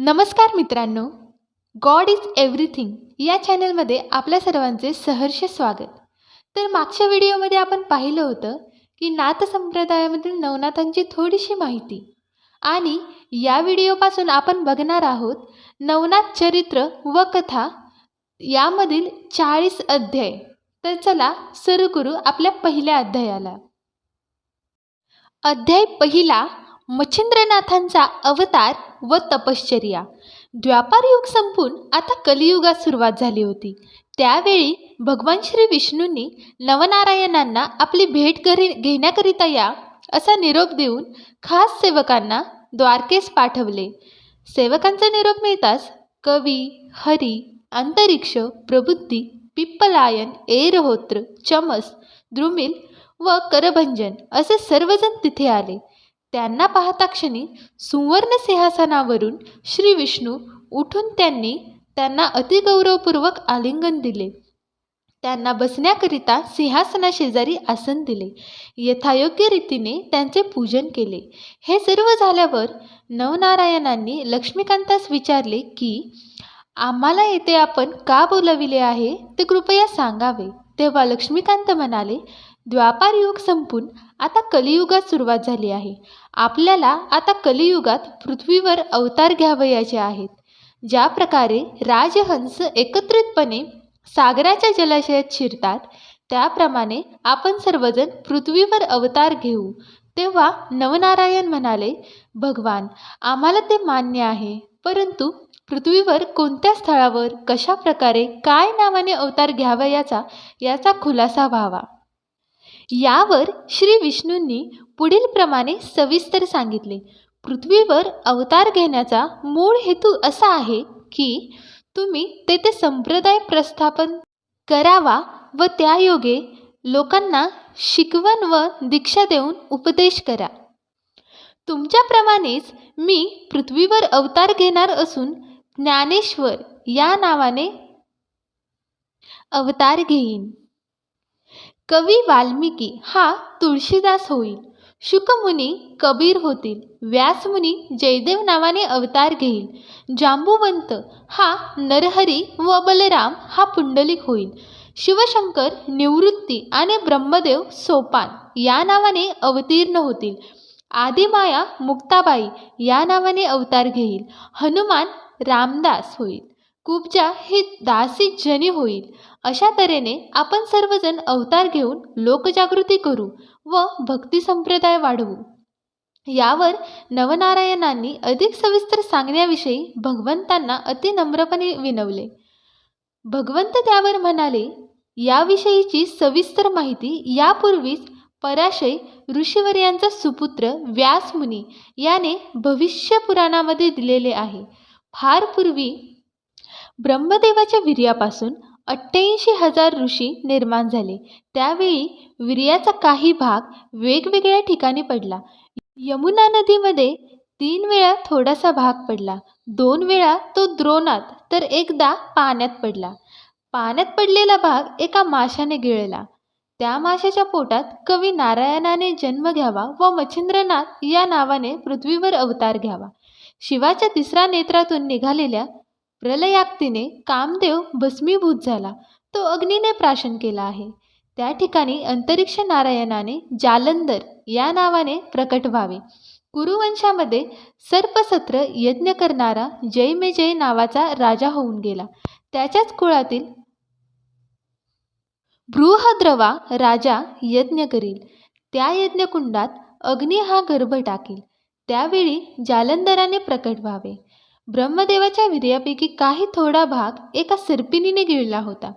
नमस्कार मित्रांनो. God is everything या चॅनलमध्ये आपल्या सर्वांचे सहर्ष स्वागत. तर मागच्या व्हिडिओमध्ये आपण पाहिलं होतं की नाथ संप्रदायामधील नवनाथांची थोडीशी माहिती. आणि या व्हिडिओपासून आपण बघणार आहोत नवनाथ चरित्र व कथा यामधील चाळीस अध्याय. तर चला सुरू करू आपल्या पहिल्या अध्यायाला. अध्याय पहिला मच्छिंद्रनाथांचा अवतार व तपश्चर्या. द्वापारयुग संपून आता कलियुगास सुरुवात झाली होती. त्यावेळी भगवान श्री विष्णूंनी नवनारायणांना आपली भेट घरी घेण्याकरिता या असा निरोप देऊन खास सेवकांना द्वारकेस पाठवले. सेवकांचा निरोप मिळताच कवी हरी अंतरिक्ष प्रबुद्धी पिप्पलायन एरहोत्र चमस द्रुमिल व करभंजन असे सर्वजण तिथे आले. त्यांना पाहता क्षणी सुवर्ण सिंहासनावरून श्री विष्णू उठून त्यांनी त्यांना अतिगौरवपूर्वक आलिंगन दिले. त्यांना बसण्याकरिता सिंहासनाशेजारी आसन दिले. यथायोग्य रीतीने त्यांचे पूजन केले. हे सर्व झाल्यावर नवनारायणांनी लक्ष्मीकांतास विचारले की आम्हाला येथे आपण का बोलाविले आहे? ते कृपया सांगावे. तेव्हा लक्ष्मीकांत म्हणाले द्वापार युग संपून आता कलियुगात सुरुवात झाली आहे. आपल्याला आता कलियुगात पृथ्वीवर अवतार घ्यावयाचे आहेत. ज्या प्रकारे राजहंस एकत्रितपणे सागराच्या जलाशयात शिरतात त्याप्रमाणे आपण सर्वजण पृथ्वीवर अवतार घेऊ. तेव्हा नवनारायण म्हणाले भगवान आम्हाला ते मान्य आहे. परंतु पृथ्वीवर कोणत्या स्थळावर कशा प्रकारे काय नावाने अवतार घ्यावयाचा याचा खुलासा व्हावा. यावर श्री विष्णूंनी पुढील प्रमाणे सविस्तर सांगितले. पृथ्वीवर अवतार घेण्याचा मूळ हेतू असा आहे की तुम्ही तेथे संप्रदाय प्रस्थापन करावा व त्यायोगे लोकांना शिकवण व दीक्षा देऊन उपदेश करा. तुमच्याप्रमाणेच मी पृथ्वीवर अवतार घेणार असून ज्ञानेश्वर या नावाने अवतार घेईन. कवी वाल्मिकी हा तुळशीदास होईल. शुकमुनी कबीर होतील. व्यासमुनी जयदेव नावाने अवतार घेईल. जांबुवंत हा नरहरी व बलराम हा पुंडलिक होईल. शिवशंकर निवृत्ती आणि ब्रह्मदेव सोपान या नावाने अवतीर्ण होतील. आदिमाया मुक्ताबाई या नावाने अवतार घेईल. हनुमान रामदास होईल. कुब्जा ही दासी जनी होईल. अशा तऱ्हेने आपण सर्वजण अवतार घेऊन लोकजागृती करू व भक्ती संप्रदाय वाढवू. यावर नवनारायणांनी अधिक सविस्तर सांगण्याविषयी भगवंतांना अति नम्रपणे विनवले. भगवंत त्यावर म्हणाले याविषयीची सविस्तर माहिती यापूर्वीच पराशय ऋषीवर्यांचा सुपुत्र व्यासमुनी याने भविष्य पुराणामध्ये दिलेले आहे. फार पूर्वी ब्रह्मदेवाच्या वीर्यापासून अठ्ठ्याऐंशी हजार ऋषी निर्माण झाले. त्यावेळी वीर्याचा काही भाग वेगवेगळ्या ठिकाणी पडला. यमुना नदीमध्ये तीन वेळा थोडासा भाग पडला. दोन वेळा तो द्रोणात तर एकदा पाण्यात पडला. पाण्यात पडलेला भाग एका माशाने गिळला. त्या माशाच्या पोटात कवी नारायणाने जन्म घ्यावा व मच्छिंद्रनाथ या नावाने पृथ्वीवर अवतार घ्यावा. शिवाच्या तिसऱ्या नेत्रातून निघालेल्या प्रलयाक्तीने कामदेव भस्मीभूत झाला. तो अग्नीने प्राशन केला आहे. त्या ठिकाणी अंतरिक्ष नारायणाने जालंधर या नावाने प्रकट व्हावे. कुरुवंशामध्ये सर्पसत्र यज्ञ करणारा जयमेजय नावाचा राजा होऊन गेला. त्याच्याच कुळातील बृहद्रवा राजा यज्ञ करील. त्या यज्ञकुंडात अग्नी हा गर्भ टाकील. त्यावेळी जालंधराने प्रकट व्हावे. ब्रह्मदेवाच्या वीर्यापैकी काही थोडा भाग एका सर्पिणीने गिळला होता.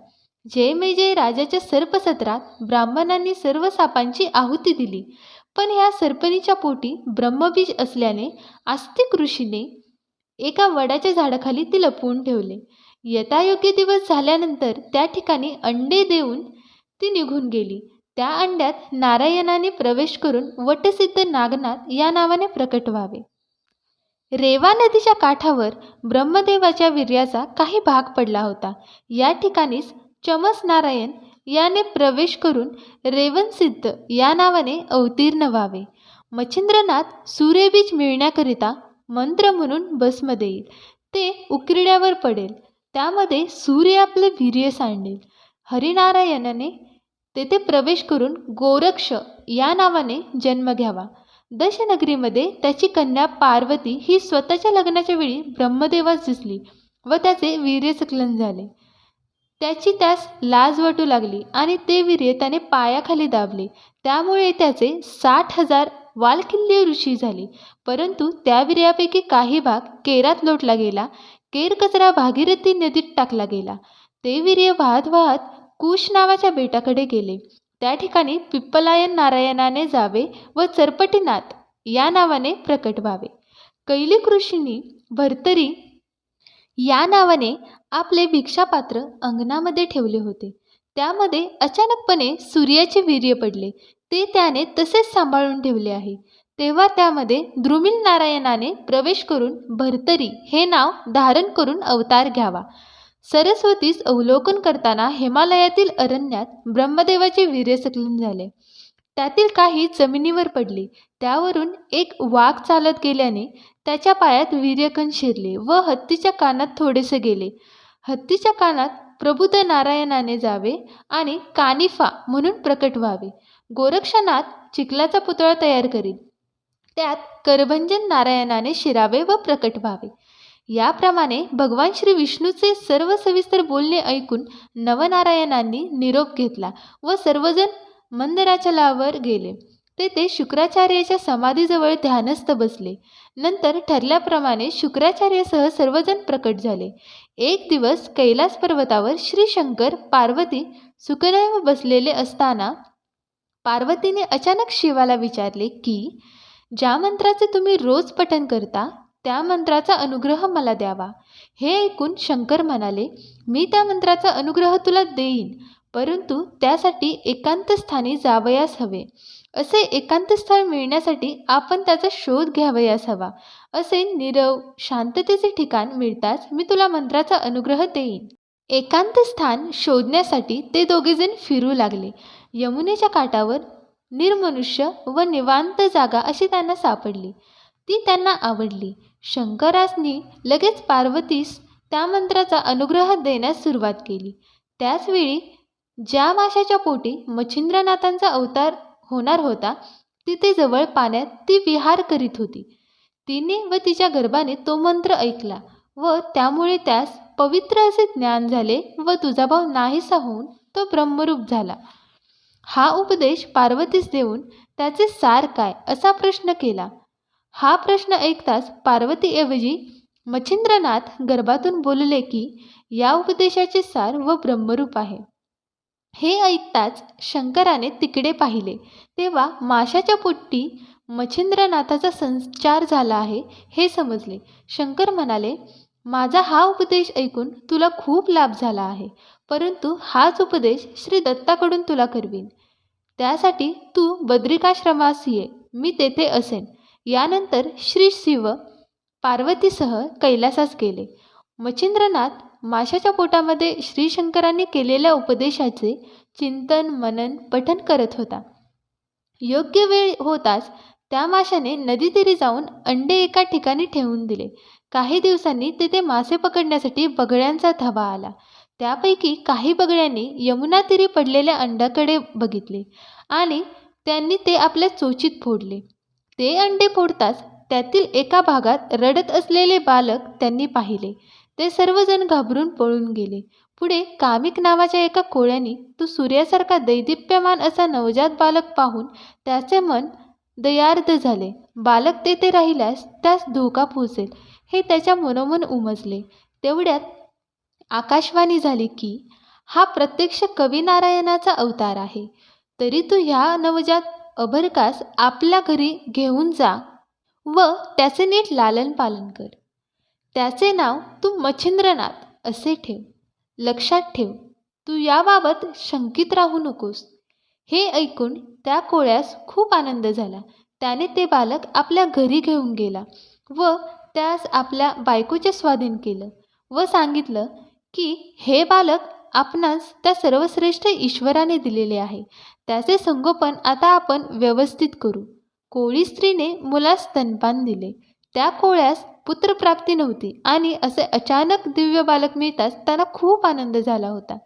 जयमेजय राजाच्या सर्पसत्रात ब्राह्मणांनी सर्व सापांची आहुती दिली. पण ह्या सर्पणीच्या पोटी ब्रह्मबीज असल्याने आस्तिक ऋषीने एका वडाच्या झाडाखाली ती लपवून ठेवले. यथायोग्य दिवस झाल्यानंतर त्या ठिकाणी अंडे देऊन ती निघून गेली. त्या अंड्यात नारायणाने प्रवेश करून वटसिद्ध नागनाथ या नावाने प्रकट व्हावे. रेवा नदीच्या काठावर ब्रह्मदेवाच्या वीर्याचा काही भाग पडला होता. या ठिकाणीच चमस नारायण याने प्रवेश करून रेवनसिद्ध या नावाने अवतीर्ण व्हावे. मच्छिंद्रनाथ सूर्यबीज मिळण्याकरिता मंत्र म्हणून भस्म देईल. ते उकिरड्यावर पडेल. त्यामध्ये सूर्य आपले वीर्य सांडेल. हरिनारायणाने तेथे प्रवेश करून गोरक्ष या नावाने जन्म घ्यावा. दशनगरीमध्ये त्याची कन्या पार्वती ही स्वतःच्या लग्नाच्या वेळी ब्रह्मदेवास दिसली व त्याचे वीर्यस्खलन झाले. त्याची त्यास लाज वाटू लागली आणि ते वीर्य त्याने पायाखाली दाबले. त्यामुळे त्याचे साठ हजार वालकिल्ले ऋषी झाले. परंतु त्या वीर्यापैकी काही भाग केरात लोटला गेला. केर कचरा भागीरथी नदीत टाकला गेला. ते वीर्य वाहत वाहत कुश नावाच्या बेटाकडे गेले. त्या ठिकाणी पिप्पलायन नारायणाने जावे व चरपटीनाथ या नावाने प्रकट व्हावे. कैलिक ऋषींनी भर्तरी या नावाने आपले भिक्षापात्र अंगणामध्ये ठेवले होते. त्यामध्ये अचानकपणे सूर्याचे वीर्य पडले. ते त्याने तसेच सांभाळून ठेवले आहे. तेव्हा त्यामध्ये द्रुमिल नारायणाने प्रवेश करून भर्तरी हे नाव धारण करून अवतार घ्यावा. सरस्वतीस अवलोकन करताना हिमालयातील अरण्यात ब्रह्मदेवाचे वीर्यस्खलन झाले. त्यातील काही जमिनीवर पडले. त्यावरून एक वाघ चालत गेल्याने त्याच्या पायात वीर्यकण शिरले व हत्तीच्या कानात थोडेसे गेले. हत्तीच्या कानात प्रबुद्ध नारायणाने जावे आणि कानिफा म्हणून प्रकट व्हावे. गोरक्षनाथ चिखलाचा पुतळा तयार करील त्यात करभंजन नारायणाने शिरावे व प्रकट व्हावे. याप्रमाणे भगवान श्री विष्णूचे सर्व सविस्तर बोलणे ऐकून नवनारायणांनी निरोप घेतला व सर्वजण मंदराचलावर गेले. तेथे शुक्राचार्याच्या समाधीजवळ ध्यानस्थ बसले. नंतर ठरल्याप्रमाणे शुक्राचार्यासह सर्वजण प्रकट झाले. एक दिवस कैलास पर्वतावर श्री शंकर पार्वती सुखदैव बसलेले असताना पार्वतीने अचानक शिवाला विचारले की ज्या मंत्राचे तुम्ही रोज पठण करता त्या मंत्राचा अनुग्रह मला द्यावा. हे ऐकून शंकर म्हणाले मी त्या मंत्राचा अनुग्रह तुला देईन परंतु त्यासाठी एकांत स्थानी जावयास हवे. असे एकांत स्थान मिळण्यासाठी आपण त्याचा शोध घ्यावयास हवा. असे नीरव शांततेचे ठिकाण मिळताच मी तुला मंत्राचा अनुग्रह देईन. एकांत स्थान शोधण्यासाठी ते दोघेजण फिरू लागले. यमुनेच्या काठावर निर्मनुष्य व निवांत जागा अशी त्यांना सापडली. ती त्यांना आवडली. शंकरासनी लगेच पार्वतीस त्या मंत्राचा अनुग्रह देण्यास सुरुवात केली. त्याचवेळी ज्या माशाच्या पोटी मच्छिंद्रनाथांचा अवतार होणार होता तिथे जवळ पाण्यात ती विहार करीत होती. तिने व तिच्या गर्भाने तो मंत्र ऐकला व त्यामुळे त्यास पवित्र असे ज्ञान झाले व तुझा भाव नाहीसा होऊन तो ब्रह्मरूप झाला. हा उपदेश पार्वतीस देऊन त्याचे सार काय असा प्रश्न केला. हा प्रश्न ऐकताच पार्वतीऐवजी मच्छिंद्रनाथ गर्भातून बोलले की या उपदेशाचे सार व ब्रह्मरूप आहे. हे ऐकताच शंकराने तिकडे पाहिले. तेव्हा माशाच्या पोटी मच्छिंद्रनाथाचा संचार झाला आहे हे समजले. शंकर म्हणाले माझा हा उपदेश ऐकून तुला खूप लाभ झाला आहे. परंतु हाच उपदेश श्री दत्ताकडून तुला करवीन. त्यासाठी तू बद्रिकाश्रमास ये. मी तेथे असेन. यानंतर श्री शिव पार्वतीसह कैलासास गेले. मच्छिंद्रनाथ माशाच्या पोटामध्ये श्रीशंकरांनी केलेल्या उपदेशाचे चिंतन मनन पठन करत होता. योग्य वेळ होताच त्या माशाने नदीतीरी जाऊन अंडे एका ठिकाणी ठेवून दिले. काही दिवसांनी तिथे मासे पकडण्यासाठी बगळ्यांचा धवा आला. त्यापैकी काही बगळ्यांनी यमुना तीरी पडलेल्या अंड्याकडे बघितले आणि त्यांनी ते आपल्या चोचीत फोडले. ते अंडे फोडताच त्यातील एका भागात रडत असलेले बालक त्यांनी पाहिले. ते सर्वजण घाबरून पळून गेले. पुढे कामिक नावाच्या एका कोळ्याने तो सूर्यासारखा दैदिप्यमान असा नवजात बालक पाहून त्याचे मन दयार्द झाले. बालक तेथे राहिल्यास त्यास धोका पोहोचेल हे त्याच्या मनोमन उमजले. तेवढ्यात आकाशवाणी झाली की हा प्रत्यक्ष कविनारायणाचा अवतार आहे. तरी तू ह्या नवजात अभरकास आपल्या घरी घेऊन जा व त्याचे नीट लालन पालन कर. त्याचे नाव तू मच्छिंद्रनाथ असे ठेव. लक्षात ठेव तू याबाबत शंकित राहू नकोस. हे ऐकून त्या कोळ्यास खूप आनंद झाला. त्याने ते बालक आपल्या घरी घेऊन गेला व त्यास आपल्या बायकोचे स्वाधीन केलं व सांगितलं की हे बालक आपणास त्या सर्वश्रेष्ठ ईश्वराने दिलेले आहे. त्याचे संगोपन आता आपण व्यवस्थित करू. कोळी स्त्रीने मुलास स्तनपान दिले. त्या कोळ्यास पुत्रप्राप्ती नव्हती आणि असे अचानक दिव्य बालक मिळताच त्याला खूप आनंद झाला होता.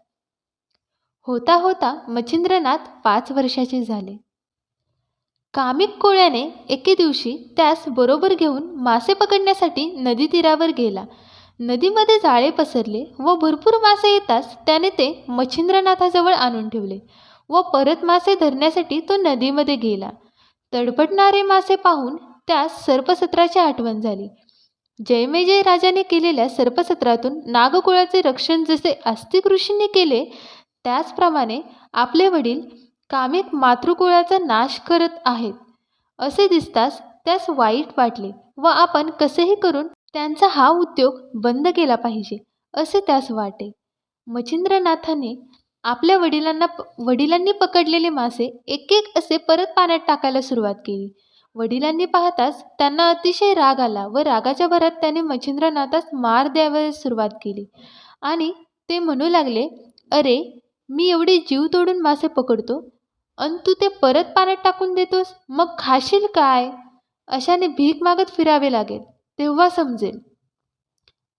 होता होता मच्छिंद्रनाथ पाच वर्षाचे झाले. कामिक कोळ्याने एके दिवशी त्यास बरोबर घेऊन मासे पकडण्यासाठी नदी तीरावर गेला. नदीमध्ये जाळे पसरले व भरपूर मासे येताच त्याने ते मच्छिंद्रनाथाजवळ आणून ठेवले. व परत मासे धरण्यासाठी तो नदीमध्ये गेला. तडफडणारे मासे पाहून त्यास सर्पसत्राची आठवण झाली. जयमेजय राजाने केलेल्या सर्पसत्रातून नागकुळाचे रक्षण जसे आस्तिक ऋषींनी केले त्याचप्रमाणे आपले वडील कामिक मातृकुळाचा नाश करत आहेत. असे दिसताच त्यास वाईट वाटले व आपण कसेही करून त्यांचा हा उद्योग बंद केला पाहिजे असे त्यास वाटे. मच्छिंद्रनाथाने आपल्या वडिलांना वडिलांनी पकडलेले मासे एक एक असे परत पाण्यात टाकायला सुरुवात केली. वडिलांनी पाहताच त्यांना अतिशय राग आला व रागाच्या भरात त्याने मच्छिंद्रनाथास मार द्यावयास सुरुवात केली. आणि ते म्हणू लागले अरे मी एवढे जीव तोडून मासे पकडतो? अन तू ते परत पाण्यात टाकून देतोस? मग खाशील काय? अशाने भीक मागत फिरावे लागेल तेव्हा समजेल.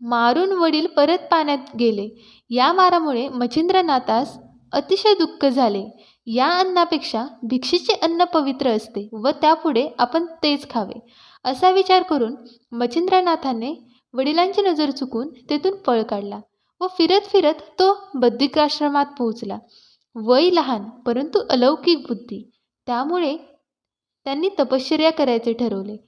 मारून वडील परत पाण्यात गेले. या मारामुळे मच्छिंद्रनाथास अतिशय दुःख झाले. या अन्नापेक्षा भिक्षेचे अन्न पवित्र असते व त्यापुढे आपण तेच खावे. असा विचार करून मच्छिंद्रनाथाने वडिलांची नजर चुकून तेथून पळ काढला व फिरत फिरत तो बद्रिकाश्रमात पोहोचला. वय लहान परंतु अलौकिक बुद्धी. त्यामुळे त्यांनी तपश्चर्या करायचे ठरवले.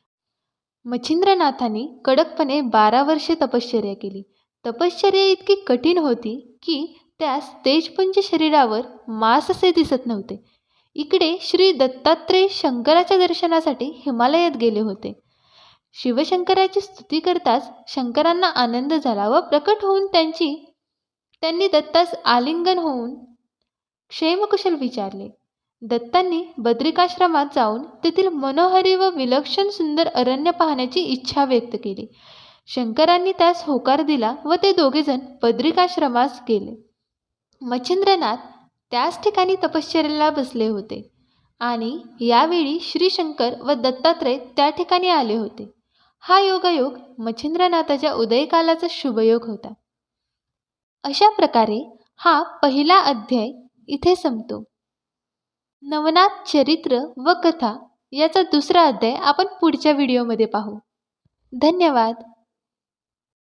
मच्छिंद्रनाथाने कडकपणे बारा वर्षे तपश्चर्या केली. तपश्चर्या इतकी कठीण होती की त्यास तेजपुंज शरीरावर मास असे दिसत नव्हते. इकडे श्री दत्तात्रेय शंकराच्या दर्शनासाठी हिमालयात गेले होते. शिवशंकराची स्तुती करताच शंकरांना आनंद झाला व प्रकट होऊन त्यांची त्यांनी दत्तास आलिंगन होऊन क्षेमकुशल विचारले. दत्तांनी बद्रिकाश्रमात जाऊन तेथील मनोहरी व विलक्षण सुंदर अरण्य पाहण्याची इच्छा व्यक्त केली. शंकरांनी त्यास होकार दिला व ते दोघेजण बद्रिकाश्रमास गेले. मच्छिंद्रनाथ त्याच ठिकाणी तपश्चर्याला बसले होते आणि यावेळी श्रीशंकर व दत्तात्रय त्या ठिकाणी आले होते. हा योगायोग मच्छिंद्रनाथाच्या उदयकालाचा शुभयोग होता. अशा प्रकारे हा पहिला अध्याय इथे संपतो. नवनाथ चरित्र व कथा याचा दुसरा अध्याय आपण पुढच्या व्हिडिओमध्ये पाहू. धन्यवाद.